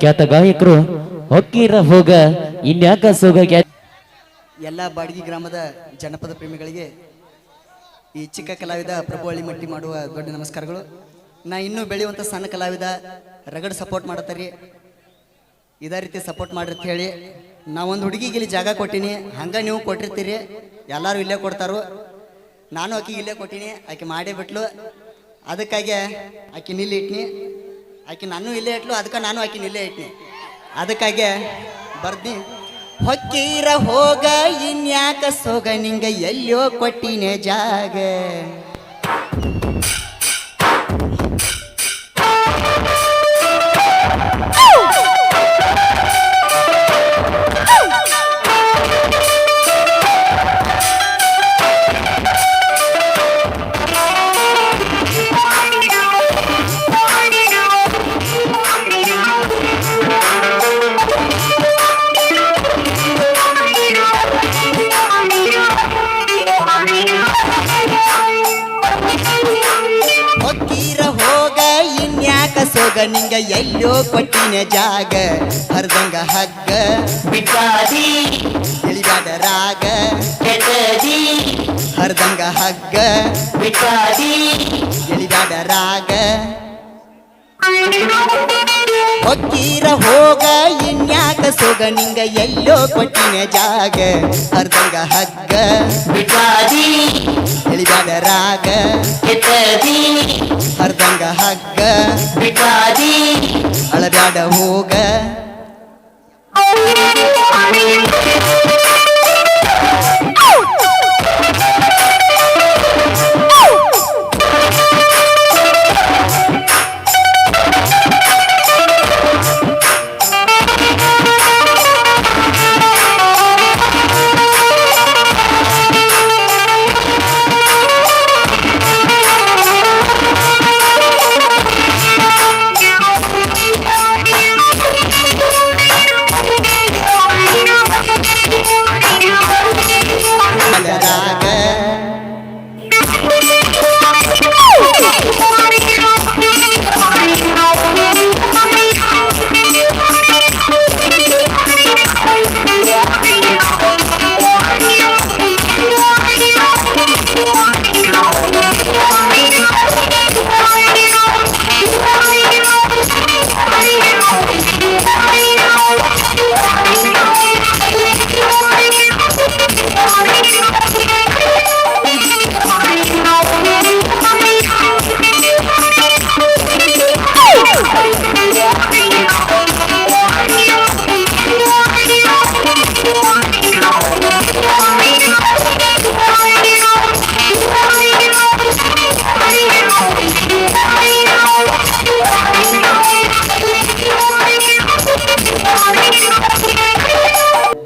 ಖ್ಯಾತ ಗಾಯಕರು ಹೊಕ್ಕೀರ ಹೋಗ ಇನ್ಯಾಕ ಸೋಗ ಎಲ್ಲ ಬಾಡಿಗೆ ಗ್ರಾಮದ ಜನಪದ ಪ್ರೇಮಿಗಳಿಗೆ ಈ ಚಿಕ್ಕ ಕಲಾವಿದ ಪ್ರಭು ಅಳಿಮಟ್ಟಿ ಮಾಡುವ ದೊಡ್ಡ ನಮಸ್ಕಾರಗಳು. ನಾ ಇನ್ನೂ ಬೆಳೆಯುವಂಥ ಸಣ್ಣ ಕಲಾವಿದ ರಗಡ್ ಸಪೋರ್ಟ್ ಮಾಡತ್ತಾರಿ ಇದೇ ರೀತಿ ಸಪೋರ್ಟ್ ಮಾಡ್ರಿ ಅಂತ ಹೇಳಿ. ನಾ ಒಂದು ಹುಡುಗಿಗೆ ಇಲ್ಲಿ ಜಾಗ ಕೊಟ್ಟಿನಿ. ಹಂಗೆ ನೀವು ಕೊಟ್ಟಿರ್ತೀರಿ. ಎಲ್ಲರೂ ಇಲ್ಲೇ ಕೊಡ್ತಾರು. ನಾನು ಆಕಿಗೆ ಇಲ್ಲೇ ಕೊಟ್ಟಿನಿ. ಆಕೆ ಮಾಡೇ ಬಿಟ್ಲು. ಅದಕ್ಕಾಗಿ ಆಕೆ ನಿಲ್ಲಿ ಇಟ್ನಿ ಆಕೆ ನಾನು ಇಲ್ಲೇ ಇಟ್ಲು, ಅದಕ್ಕೆ ನಾನು ಆಕಿನ ಇಲ್ಲೇ ಇಟ್ನಿ. ಅದಕ್ಕಾಗೆ ಬರ್ದಿ, ಹೊಕ್ಕೀರ ಹೋಗ, ಇನ್ಯಾಕ ಸೋಗ, ನಿಂಗ ಎಲ್ಲೋ ಕೊಟ್ಟಿನೇ ಜಾಗ. ಸೋಗ ನಿಂಗ ಎಲ್ಲೋ ಕೊಟ್ಟಿನ ಜಾಗ. ಹರ್ದಂಗ ಹಗ್ಗ ಬಿಟ್ಟಾದಿ ಇಳಿಬ್ಯಾಡ ರಾಗ. ಕೆಟ್ಟದಿ ಹರ್ದಂಗ ಹಗ್ಗ ಬಿಟ್ಟಾದಿ ಎಳಿಬ್ಯಾಡ ರಾಗ. ಹೊಕ್ಕೀರ ಹೋಗ ಇನ್ಯಾಕ ಸೋಗ ನಿಂಗ ಎಲ್ಲೋ ಕೊಟ್ಟಿನ ಜಾಗ. ಅರ್ಧಂಗ ಹಗ್ಗ ಹೇಳಿದಾಗ ರಾಗ. ಅರ್ಧಂಗ ಹಗ್ಗ ಅಳಬ್ಯಾಡ ಹೋಗ.